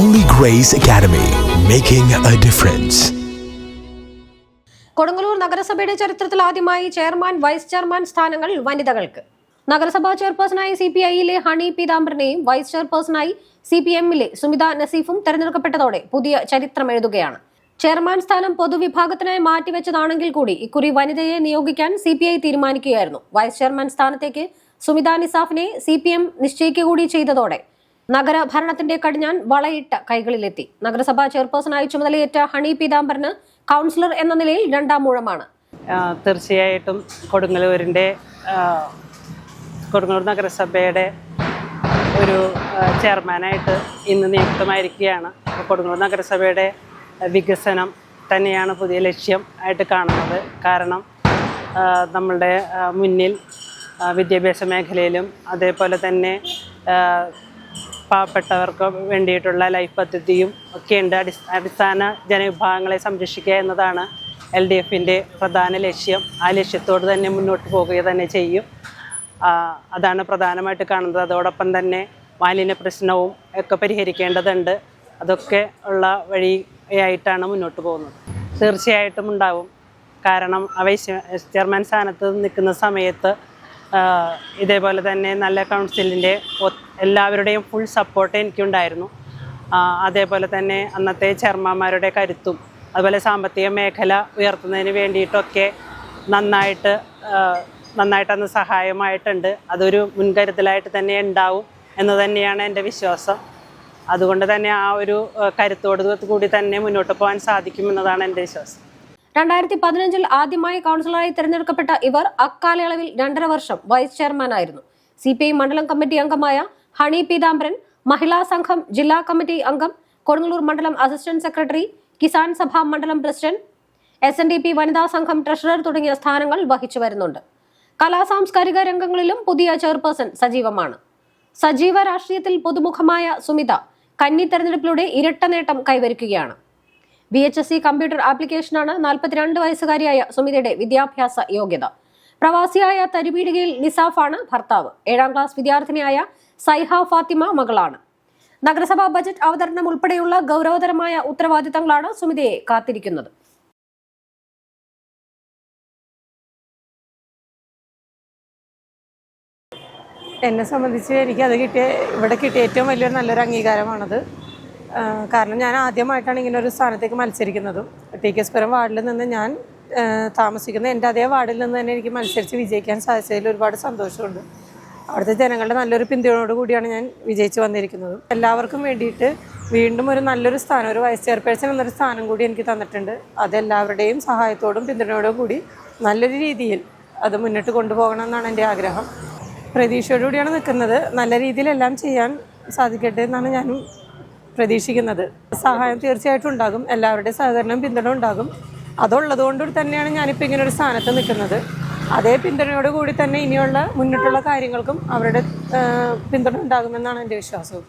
Holy Grace Academy, making a difference. Kodungallur നഗരസഭയുടെ ചരിത്രത്തിൽ ആദ്യമായി ചെയർമാൻ വൈസ് ചെയർമാൻ സ്ഥാനങ്ങൾ വനിതകൾക്ക്. നഗരസഭാ ചെയർപേഴ്സണായി സി പി ഐയിലെ ഹണി പീതാംബരനെയും വൈസ് ചെയർപേഴ്സണായി സി പി എമ്മിലെ സുമിത നസീഫും തെരഞ്ഞെടുക്കപ്പെട്ടതോടെ പുതിയ ചരിത്രം എഴുതുകയാണ്. ചെയർമാൻ സ്ഥാനം പൊതുവിഭാഗത്തിനായി മാറ്റിവെച്ചതാണെങ്കിൽ കൂടി ഇക്കുറി വനിതയെ നിയോഗിക്കാൻ സി പി ഐ തീരുമാനിക്കുകയായിരുന്നു. വൈസ് ചെയർമാൻ സ്ഥാനത്തേക്ക് സുമിത നിസാഫിനെ സി പി എം നിശ്ചയിക്കുക കൂടി ചെയ്തതോടെ നഗരഭരണത്തിന്റെ കടിഞ്ഞാൻ വളയിട്ട കൈകളിലെത്തി. നഗരസഭാ ചെയർപേഴ്സണായി ചുമതലയേറ്റ ഹണി പീതാംബരന് കൗൺസിലർ എന്ന നിലയിൽ രണ്ടാം മൂഴമാണ്. തീർച്ചയായിട്ടും കൊടുങ്ങല്ലൂരിന്റെ കൊടുങ്ങലൂർ കൊടുങ്ങല്ലൂർ നഗരസഭയുടെ ഒരു ചെയർമാനായിട്ട് ഇന്ന് നിയുക്തമായിരിക്കുകയാണ്. കൊടുങ്ങല്ലൂർ നഗരസഭയുടെ വികസനം തന്നെയാണ് പുതിയ ലക്ഷ്യം ആയിട്ട് കാണുന്നത്. കാരണം നമ്മളുടെ മുന്നിൽ വിദ്യാഭ്യാസ മേഖലയിലും അതേപോലെ തന്നെ പാവപ്പെട്ടവർക്ക് വേണ്ടിയിട്ടുള്ള ലൈഫ് പദ്ധതിയും ഒക്കെയുണ്ട്. അടിസ് അടിസ്ഥാന ജനവിഭാഗങ്ങളെ സംരക്ഷിക്കുക എന്നതാണ് എൽ ഡി എഫിന്റെ പ്രധാന ലക്ഷ്യം. ആ ലക്ഷ്യത്തോട് തന്നെ മുന്നോട്ട് പോകുക തന്നെ ചെയ്യും. അതാണ് പ്രധാനമായിട്ട് കാണുന്നത്. അതോടൊപ്പം തന്നെ മാലിന്യ പ്രശ്നവും ഒക്കെ പരിഹരിക്കേണ്ടതുണ്ട്. അതൊക്കെ ഉള്ള വഴിയായിട്ടാണ് മുന്നോട്ട് പോകുന്നത്. തീർച്ചയായിട്ടും ഉണ്ടാവും. കാരണം ആ ചെയർമാൻ സ്ഥാനത്ത് നിൽക്കുന്ന സമയത്ത് ഇതേപോലെ തന്നെ നല്ല കൗൺസിലിന്റെ എല്ലാവരുടെയും ഫുൾ സപ്പോർട്ട് എനിക്കുണ്ടായിരുന്നു. അതേപോലെ തന്നെ അന്നത്തെ ചെയർമാന്മാരുടെ കരുത്തും അതുപോലെ സാമ്പത്തിക മേഖല ഉയർത്തുന്നതിന് വേണ്ടിയിട്ടൊക്കെ നന്നായിട്ട് നന്നായിട്ടന്ന് സഹായമായിട്ടുണ്ട്. അതൊരു മുൻകരുതലായിട്ട് തന്നെ ഉണ്ടാവും എന്ന് തന്നെയാണ് എന്റെ വിശ്വാസം. അതുകൊണ്ട് തന്നെ ആ ഒരു കരുത്തോട് കൂടി തന്നെ മുന്നോട്ട് പോകാൻ സാധിക്കുമെന്നതാണ് എന്റെ വിശ്വാസം. രണ്ടായിരത്തി പതിനഞ്ചിൽ ആദ്യമായി കൗൺസിലറായി തിരഞ്ഞെടുക്കപ്പെട്ട ഇവർ അക്കാലയളവിൽ രണ്ടര വർഷം വൈസ് ചെയർമാനായിരുന്നു. സി പി ഐ മണ്ഡലം കമ്മിറ്റി അംഗമായ ഹണി പീതാംബരൻ മഹിളാ സംഘം ജില്ലാ കമ്മിറ്റി അംഗം കൊടുങ്ങല്ലൂർ മണ്ഡലം അസിസ്റ്റന്റ് സെക്രട്ടറി കിസാൻ സഭ മണ്ഡലം president S N D P വനിതാ സംഘം ട്രഷറർ തുടങ്ങിയ സ്ഥാനങ്ങൾ വഹിച്ചു വരുന്നുണ്ട്. കലാ സാംസ്കാരിക രംഗങ്ങളിലും പുതിയ ചെയർപേഴ്സൺ സജീവമാണ്. സജീവ രാഷ്ട്രീയത്തിൽ പുതുമുഖമായ സുമിത കന്നി തെരഞ്ഞെടുപ്പിലൂടെ ഇരട്ട നേട്ടം കൈവരിക്കുകയാണ്. B H S C computer ആപ്ലിക്കേഷനാണ് നാൽപ്പത്തിരണ്ട് വയസ്സുകാരിയായ സുമിതയുടെ വിദ്യാഭ്യാസ യോഗ്യത. പ്രവാസിയായ തരുപീടികയിൽ നിസാഫാണ് ഭർത്താവ്. ഏഴാം ക്ലാസ് വിദ്യാർത്ഥിനിയായ സൈഹ ഫാത്തിമ മകളാണ്. നഗരസഭാ ബജറ്റ് അവതരണം ഉൾപ്പെടെയുള്ള ഗൗരവതരമായ ഉത്തരവാദിത്തങ്ങളാണ് സുമിതയെ കാത്തിരിക്കുന്നത്. എന്നെ സംബന്ധിച്ച് എനിക്ക് അത് കിട്ടിയ ഇവിടെ കിട്ടിയ ഏറ്റവും വലിയൊരു നല്ലൊരു അംഗീകാരമാണത്. കാരണം ഞാൻ ആദ്യമായിട്ടാണ് ഇങ്ങനെ ഒരു സ്ഥാനത്തേക്ക് മത്സരിക്കുന്നതും. ടി കെ സ്പുരം വാർഡിൽ നിന്ന് ഞാൻ താമസിക്കുന്ന എന്റെ അതേ വാർഡിൽ നിന്ന് തന്നെ എനിക്ക് മത്സരിച്ച് വിജയിക്കാൻ സാധിച്ചതിൽ ഒരുപാട് സന്തോഷമുണ്ട്. അവിടുത്തെ ജനങ്ങളുടെ നല്ലൊരു പിന്തുണയോട് കൂടിയാണ് ഞാൻ വിജയിച്ച് വന്നിരിക്കുന്നത്. എല്ലാവർക്കും വേണ്ടിയിട്ട് വീണ്ടും ഒരു നല്ലൊരു സ്ഥാനം ഒരു വൈസ് ചെയർപേഴ്സൺ എന്നൊരു സ്ഥാനം കൂടി എനിക്ക് തന്നിട്ടുണ്ട്. അതെല്ലാവരുടെയും സഹായത്തോടും പിന്തുണയോടും കൂടി നല്ലൊരു രീതിയിൽ അത് മുന്നോട്ട് കൊണ്ടുപോകണം എന്നാണ് എന്റെ ആഗ്രഹം. പ്രതീക്ഷയോടുകൂടിയാണ് നിൽക്കുന്നത്. നല്ല രീതിയിലെല്ലാം ചെയ്യാൻ സാധിക്കട്ടെ എന്നാണ് ഞാനും പ്രതീക്ഷിക്കുന്നത്. സഹായം തീർച്ചയായിട്ടും ഉണ്ടാകും. എല്ലാവരുടെയും സഹകരണം പിന്തുണ ഉണ്ടാകും. അതുള്ളത് കൊണ്ട് തന്നെയാണ് ഞാനിപ്പോൾ ഇങ്ങനെ ഒരു സ്ഥാനത്ത് നിൽക്കുന്നത്. അതേ പിന്തുണയോട് കൂടി തന്നെ ഇനിയുള്ള മുന്നിട്ടുള്ള കാര്യങ്ങൾക്കും അവരുടെ പിന്തുണ ഉണ്ടാകുമെന്നാണ് എന്റെ വിശ്വാസവും